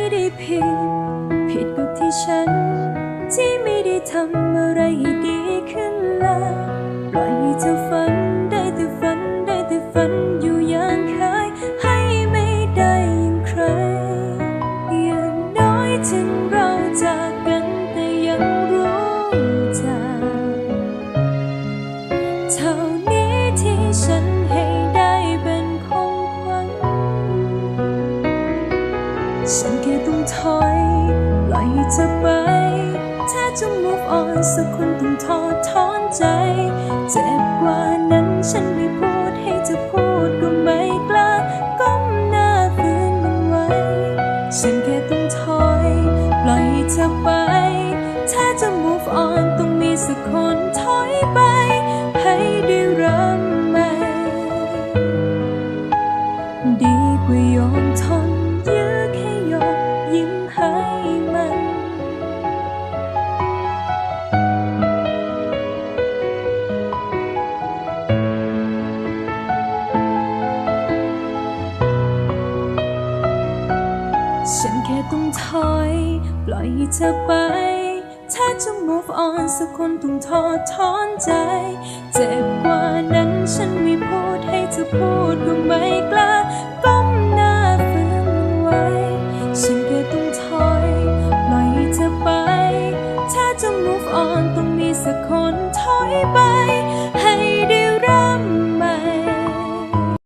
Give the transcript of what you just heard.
ไม่ได้ผิด ผิดกับที่ฉัน ที่ไม่ได้ทำอะไรให้ดีขึ้นเลยปล่อยให้เธอฝันได้แต่ฝันได้แต่ฝันอยู่อย่างเคยให้ไม่ได้อย่างใคร อย่างน้อยถึงเราจากกันแต่ยังรู้จักเท่านี้ที่ฉันให้ได้เป็นของขวัญฉัน ต้องถอยปล่อยให้เธอไป ถ้าจะ move on สักคนต้องทอดถอนใจ เจ็บกว่านั้นฉันไม่พูดให้เธอพูดก็ไม่กล้าก้มหน้าฝืนมันไว้ ฉันแค่ต้องถอย ปล่อยให้เธอไป ถ้าจะ move on ต้องมีสักคนถอยไป ให้ได้เริ่มใหม่ดีกว่ายอมทนยื้อ ฉันแค่ต้องถอย ปล่อยให้เธอไป ถ้าจะ move on สักคนต้องทอดถอนใจ เจ็บกว่านั้นฉันไม่พูดให้เธอพูดก็ไม่กล้าก้มหน้าฝืนไว้ ฉันแค่ต้องถอย ปล่อยให้เธอไป ถ้าจะ move on ต้องมีสักคนถอยไป